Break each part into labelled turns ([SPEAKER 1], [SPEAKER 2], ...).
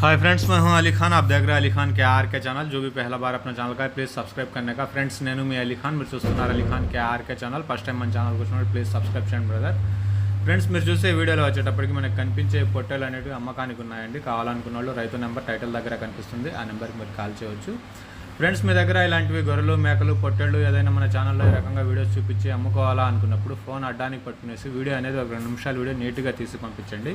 [SPEAKER 1] Hi friends मैं हूं अली खान आप देख रहे हैं अली खान के आर के चैनल जो भी पहला बार अपना ఛానల్ का ప్లీజ్ సబ్స్క్రైబ్ करने का ఫ్రెండ్స్ నేను మీ అలీ ఖాన్ మీరు చూస్తున్నారు అలీ ఖాన్ కే ఆర్కే ఛానల్ ఫస్ట్ టైం మన ఛానల్కి వచ్చినప్పుడు ప్లీజ్ సబ్స్క్రైబ్ చేయండి బ్రదర్ ఫ్రెండ్స్ మీరు చూసే వీడియోలో వచ్చేటప్పటికి మనకి కనిపించే పొట్టెలు అనేవి అమ్మకానికి ఉన్నాయండి కావాలనుకున్న వాళ్ళు రైతు నెంబర్ టైటిల్ దగ్గర కనిపిస్తుంది ఆ నెంబర్కి మీరు కాల్ చేయవచ్చు ఫ్రెండ్స్ మీ దగ్గర ఇలాంటివి గొర్రెలు మేకలు పొట్టెళ్ళు ఏదైనా మన ఛానల్లో ఈ రకంగా వీడియోస్ చూపించి అమ్ముకోవాలా అనుకున్నప్పుడు ఫోన్ అడ్డానికి పట్టుకునేసి వీడియో అనేది ఒక రెండు నిమిషాలు వీడియో నీట్గా తీసి పంపించండి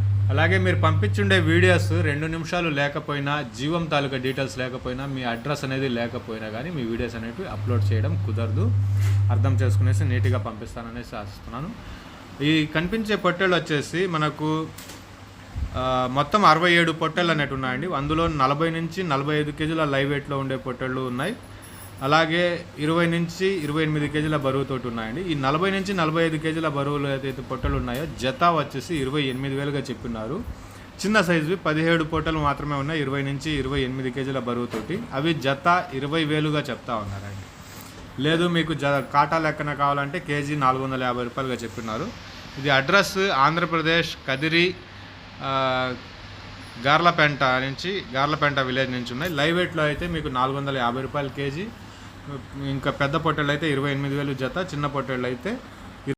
[SPEAKER 1] అలాగే మీరు పంపించుండే వీడియోస్ రెండు నిమిషాలు లేకపోయినా జీవం తాలూకా డీటెయిల్స్ లేకపోయినా మీ అడ్రస్ అనేది లేకపోయినా కానీ మీ వీడియోస్ అనేవి అప్లోడ్ చేయడం కుదరదు. అర్థం చేసుకునేసి నీట్గా పంపిస్తాననేసి ఆశిస్తున్నాను. ఈ కనిపించే పొట్టెలు వచ్చేసి మనకు మొత్తం అరవై ఏడు పొట్టెలు అనేవి ఉన్నాయండి. అందులో నలభై నుంచి నలభై ఐదు కేజీల లైవ్ వెయిట్లో ఉండే పొట్టెళ్ళు ఉన్నాయి. అలాగే ఇరవై నుంచి ఇరవై ఎనిమిది కేజీల బరువుతోటి ఉన్నాయండి. ఈ నలభై నుంచి నలభై ఐదు కేజీల బరువులు ఏదైతే పొట్టలు ఉన్నాయో జత వచ్చేసి ఇరవై ఎనిమిది వేలుగా చెప్పినారు. చిన్న సైజువి పదిహేడు పొట్టలు మాత్రమే ఉన్నాయి ఇరవై నుంచి ఇరవై ఎనిమిది కేజీల బరువుతోటి అవి జత ఇరవై వేలుగా చెప్తా ఉన్నారండి. లేదు మీకు జ కాటా లెక్కన కావాలంటే కేజీ నాలుగు వందల యాభై రూపాయలుగా చెప్పినారు. ఇది అడ్రస్ ఆంధ్రప్రదేశ్ కదిరి ఆ, గార్లపెంట నుంచి గార్లపెంట విలేజ్ నుంచి ఉన్నాయి. లైవ్ వెయిట్లో అయితే మీకు నాలుగు వందల యాభై రూపాయలు కేజీ ఇంకా పెద్ద పొట్టేళ్ళు అయితే ఇరవై ఎనిమిది వేలు జత చిన్న పొట్టేళ్ళు అయితే